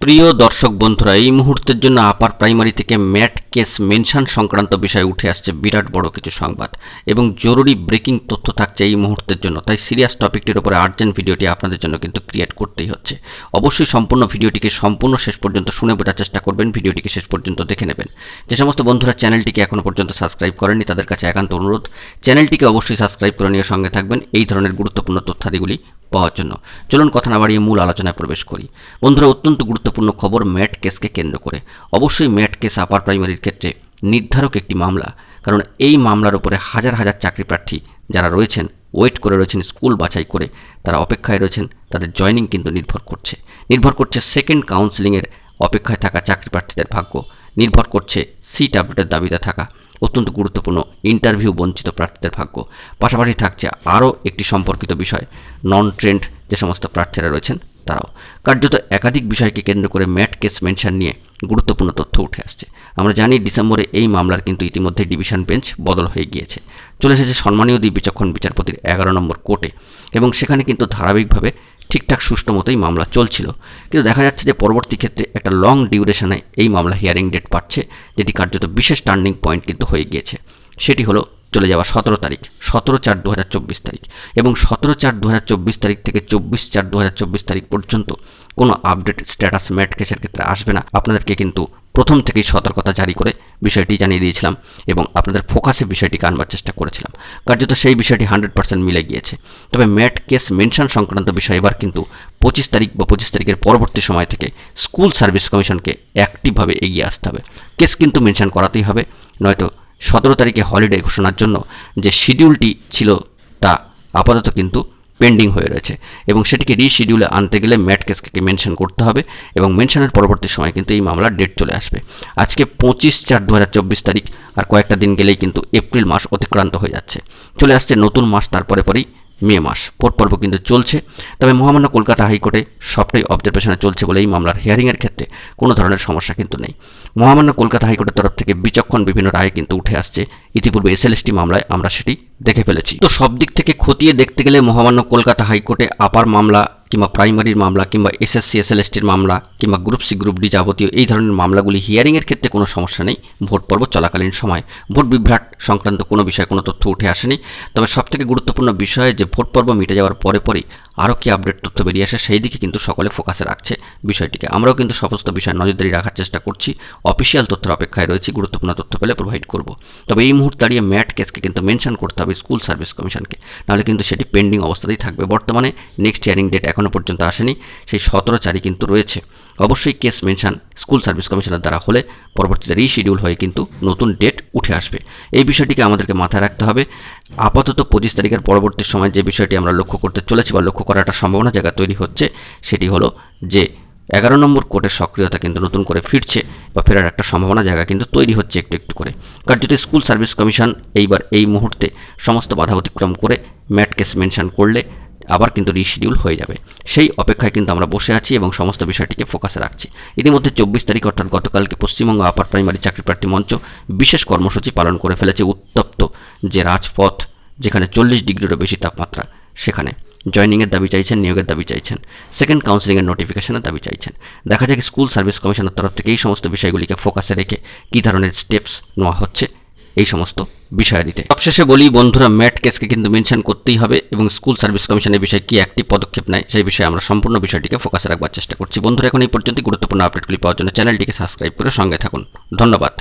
প্রিয় দর্শক বন্ধুরা, এই মুহূর্তের জন্য আপার প্রাইমারি থেকে ম্যাট কেস মেনশন সংক্রান্ত বিষয় উঠে আসছে বিরাট বড় কিছু সংবাদ এবং জরুরি ব্রেকিং তথ্য থাকছে এই মুহূর্তের জন্য। তাই সিরিয়াস টপিকটির উপরে আর্জেন্ট ভিডিওটি আপনাদের জন্য কিন্তু ক্রিয়েট করতেই হচ্ছে। অবশ্যই সম্পূর্ণ ভিডিওটিকে সম্পূর্ণ শেষ পর্যন্ত শুনে বোঝার চেষ্টা করবেন ভিডিওটিকে শেষ পর্যন্ত দেখে নেবেন। যে সমস্ত বন্ধুরা চ্যানেলটিকে এখনও পর্যন্ত সাবস্ক্রাইব করেননি, তাদের কাছে একান্ত অনুরোধ চ্যানেলটিকে অবশ্যই সাবস্ক্রাইব করে নিয়ে সঙ্গে থাকবেন এই ধরনের গুরুত্বপূর্ণ তথ্যাদিগুলি পাওয়ার জন্য। চলুন কথা না বাড়িয়ে মূল আলোচনায় প্রবেশ করি। বন্ধুরা, অত্যন্ত গুরুত্বপূর্ণ খবর ম্যাট কেসকে কেন্দ্র করে। অবশ্যই ম্যাট কেস আপার প্রাইমারির ক্ষেত্রে নির্ধারক একটি মামলা, কারণ এই মামলার উপরে হাজার হাজার চাকরি প্রার্থী যারা রয়েছেন, ওয়েট করে রয়েছেন, স্কুল বাছাই করে তারা অপেক্ষায় রয়েছেন, তাদের জয়নিং কিন্তু নির্ভর করছে। নির্ভর করছে সেকেন্ড কাউন্সেলিংয়ের অপেক্ষায় থাকা চাকরি প্রার্থীদের ভাগ্য, নির্ভর করছে সিট আপডেটের দাবিতে থাকা অত্যন্ত গুরুত্বপূর্ণ ইন্টারভিউ বঞ্চিত প্রার্থীদের ভাগ্য। পাশাপাশি থাকছে আরও একটি সম্পর্কিত বিষয় নন ট্রেন্ড যে সমস্ত প্রার্থীরা রয়েছেন, তারাও। কার্যত একাধিক বিষয়কে কেন্দ্র করে ম্যাট কেস মেনশন নিয়ে গুরুত্বপূর্ণ তথ্য উঠে আসছে। আমরা জানি ডিসেম্বরে এই মামলার কিন্তু ইতিমধ্যে ডিভিশন বেঞ্চ বদল হয়ে গিয়েছে। চলে এসেছে সম্মানীয় দ্বীপ বিচক্ষণ বিচারপতির এগারো নম্বর কোর্টে এবং সেখানে কিন্তু ধারাবাহিকভাবে ঠিকঠাক সুষ্ঠু মতোই মামলা চলছিল। কিন্তু দেখা যাচ্ছে যে পরবর্তী ক্ষেত্রে একটা লং ডিউরেশনে এই মামলা হিয়ারিং ডেট পাচ্ছে যেটি কার্যত বিশেষ টার্নিং পয়েন্ট কিন্তু হয়ে গিয়েছে। সেটি হলো চলে যাওয়া সতেরো তারিখ, সতেরো চার দু তারিখ এবং সতেরো চার দু তারিখ থেকে চব্বিশ চার দু তারিখ পর্যন্ত কোনো আপডেট স্ট্যাটাস ম্যাট কেসের ক্ষেত্রে আসবে না। আপনাদেরকে কিন্তু প্রথম থেকেই সতর্কতা জারি করে বিষয়টি জানিয়ে দিয়েছিলাম এবং আপনাদের ফোকাসে বিষয়টিকে আনবার চেষ্টা করেছিলাম। কার্যত সেই বিষয়টি হান্ড্রেড পার্সেন্ট মিলে গিয়েছে। তবে ম্যাট কেস মেনশন সংক্রান্ত বিষয় এবার কিন্তু পঁচিশ তারিখ বা পঁচিশ তারিখের পরবর্তী সময় থেকে স্কুল সার্ভিস কমিশনকে অ্যাক্টিভভাবে এগিয়ে আসতে হবে। কেস কিন্তু মেনশন করাতেই হবে, নয়তো সতেরো তারিখে হলিডে ঘোষণার জন্য যে শিডিউলটি ছিল তা আপাতত কিন্তু পেন্ডিং হয়ে রয়েছে এবং সেটিকে রিশিডিউলে আনতে গেলে ম্যাট কেসকে মেনশন করতে হবে এবং মেনশনের পরবর্তী সময় কিন্তু এই মামলার ডেট চলে আসবে। আজকে পঁচিশ চার দু তারিখ আর কয়েকটা দিন গেলেই কিন্তু এপ্রিল মাস অতিক্রান্ত হয়ে যাচ্ছে। চলে আসছে নতুন মাস, তারপরে পরেই মে মাস। কোর্ট পর্ব কিন্তু চলছে। তবে মহামান্য কলকাতা হাইকোর্টে সবটাই অবজারভেশনে চলছে বলে এই মামলার হিয়ারিংয়ের ক্ষেত্রে কোনো ধরনের সমস্যা কিন্তু নেই। মহামান্য কলকাতা হাইকোর্টের তরফ থেকে বিচক্ষণ বিভিন্ন রায় কিন্তু উঠে আসছে। ইতিপূর্বে এসএলএসটি মামলায় আমরা সেটি দেখে ফেলেছি। তো সব দিক থেকে খতিয়ে দেখতে গেলে মহামান্য কলকাতা হাইকোর্টে আপার মামলা কিংবা প্রাইমারির মামলা কিংবা এসএসসি এসএলএসটির মামলা কিংবা গ্রুপ সি গ্রুপ ডি যাবতীয় এই ধরনের মামলাগুলি হিয়ারিংয়ের ক্ষেত্রে কোনো সমস্যা নেই। ভোট পর্ব চলাকালীন সময়। ভোট বিভ্রাট সংক্রান্ত কোনো বিষয়ে কোনো তথ্য উঠে আসেনি। তবে সবথেকে গুরুত্বপূর্ণ বিষয় যে ভোট পর্ব মিটে যাওয়ার পরে পরেই আরও কি আপডেট তথ্য বেরিয়ে আসে সেই দিকে কিন্তু সকলে ফোকাসে রাখছে বিষয়টিকে। আমরাও কিন্তু সমস্ত বিষয় নজরদারি রাখার চেষ্টা করছি। অফিসিয়াল তথ্যের অপেক্ষায় রয়েছি, গুরুত্বপূর্ণ তথ্য পেলে প্রোভাইড করব। তবে এই মুহূর্তে দাঁড়িয়ে ম্যাট কেসকে কিন্তু মেনশন করতে হবে স্কুল সার্ভিস কমিশনকে নাহলে কিন্তু সেটি পেন্ডিং অবস্থাতেই থাকবে। বর্তমানে নেক্সট হিয়ারিং ডেট এখনও পর্যন্ত আসেনি, সেই সতেরো চারি কিন্তু রয়েছে। অবশ্যই কেস মেনশন স্কুল সার্ভিস কমিশনের দ্বারা হলে পরবর্তীতে রিশিডিউল হয়ে কিন্তু নতুন ডেট উঠে আসবে। এই বিষয়টিকে আমাদেরকে মাথায় রাখতে হবে। আপাতত পঁচিশ তারিখের পরবর্তী সময় যে বিষয়টি আমরা লক্ষ্য করতে চলেছি বা লক্ষ্য করার একটা সম্ভাবনা জায়গা তৈরি হচ্ছে, সেটি হলো যে এগারো নম্বর কোর্টের সক্রিয়তা কিন্তু নতুন করে ফিরছে বা ফেরার একটা সম্ভাবনা জায়গা কিন্তু তৈরি হচ্ছে একটু একটু করে। কার্যত স্কুল সার্ভিস কমিশন এইবার এই মুহূর্তে সমস্ত বাধা অতিক্রম করে ম্যাট কেস মেনশন করলে আবার কিন্তু রিশিডিউল হয়ে যাবে। সেই অপেক্ষায় কিন্তু আমরা বসে আছি এবং সমস্ত বিষয়টিকে ফোকাসে রাখছি। ইতিমধ্যে চব্বিশ তারিখ অর্থাৎ গতকালকে পশ্চিমবঙ্গ আপার প্রাইমারি চাকরি প্রার্থী মঞ্চ বিশেষ কর্মসূচি পালন করে ফেলেছে উত্তপ্ত যে রাজপথ, যেখানে চল্লিশ ডিগ্রিরও বেশি তাপমাত্রা, সেখানে। জয়নিংয়ের দাবি চাইছেন, নিয়োগের দাবি চাইছেন। সেকেন্ড কাউন্সিলিংয়ের নোটিফিকেশনের দাবি চাইছেন। দেখা যাক স্কুল সার্ভিস কমিশনের তরফ থেকে এই সমস্ত বিষয়গুলিকে ফোকাসে রেখে কী ধরনের স্টেপস নেওয়া হচ্ছে এই সমস্ত বিষয় দিতে। সবশেষে বলি, বন্ধুরা, ম্যাট কেসকে কিন্তু মেনশন করতেই হবে এবং স্কুল সার্ভিস কমিশনের বিষয়ে কী একটি পদক্ষেপ নেয় সেই বিষয়ে আমরা সম্পূর্ণ বিষয়টিকে ফোকাসে রাখবার চেষ্টা করছি। বন্ধুরা, এখন এই পর্যন্ত গুরুত্বপূর্ণ আপডেটগুলি পাওয়ার জন্য চ্যানেলটিকে সাবস্ক্রাইব করে সঙ্গে থাকুন। ধন্যবাদ।